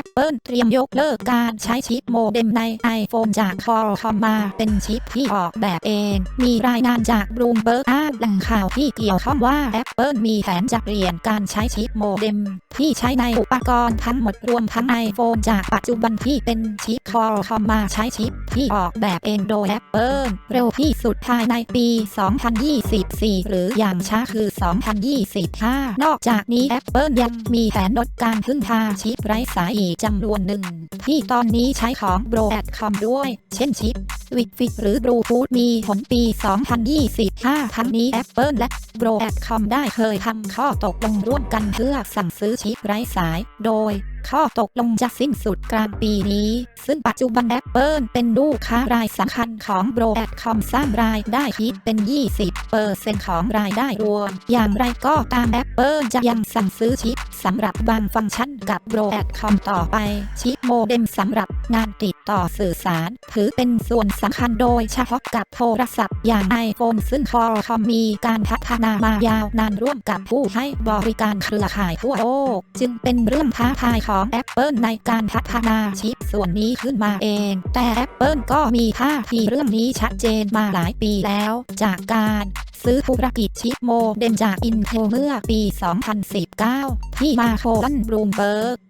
Apple เตรียมยกเลิกการใช้ชิปโมเด็มใน iPhone จาก Qualcomm มา เป็นชิปที่ออกแบบเอง มีรายงานจาก Bloomberg อ้างแหล่งข่าวที่เกี่ยวข้องว่า Apple มีแผนจะเปลี่ยนการใช้ชิปโมเด็ม ที่ใช้ในอุปกรณ์ทั้งหมดรวมทั้ง iPhone จากปัจจุบันที่เป็นชิป Qualcomm มาใช้ชิป ที่ออกแบบเองโดย Apple เร็วที่สุดภายในปี 2024 หรืออย่างช้าคือ 2025 นอกจากนี้ Apple ยังมีแผนลดการพึ่งพาชิปไร้สายอีกจำนวนหนึ่ง ที่ตอนนี้ใช้ของ Broadcom ด้วย เช่นชิป Wi-Fi หรือ Bluetooth มีผลปี 2025 ทั้งนี้ Apple และ Broadcom ได้เคยทำข้อตกลงร่วมกันเพื่อสั่งซื้อชิปไร้สาย โดย ข้อตกลงจะสิ้นสุดกลางปีนี้ ซึ่งปัจจุบัน Apple เป็นลูกค้ารายสำคัญของ Broadcom สร้างรายได้คิดเป็น 20%ของรายได้รวม อย่างไรก็ตาม Apple จะยังสั่งซื้อชิปสำหรับบางฟังก์ชันกับ Broadcom ต่อไป ชิปโมเด็มสำหรับงานติดต่อสื่อสาร ถือเป็นส่วนสำคัญโดยเฉพาะกับโทรศัพท์อย่าง iPhone ซึ่ง Qualcomm มีการพัฒนามายาวนานร่วมกับผู้ให้บริการเครือข่ายทั่วโลกจึงเป็นเรื่องท้าทายของ Apple ในการพัฒนาชิปส่วนนี้ขึ้นมาเอง แต่ Apple ก็มีท่าทีเรื่องนี้ชัดเจนมาหลายปีแล้ว จากการซื้อธุรกิจชิปโมเด็มจาก Intel เมื่อปี 2019 ที่มาโคลันบรูมเบิร์ก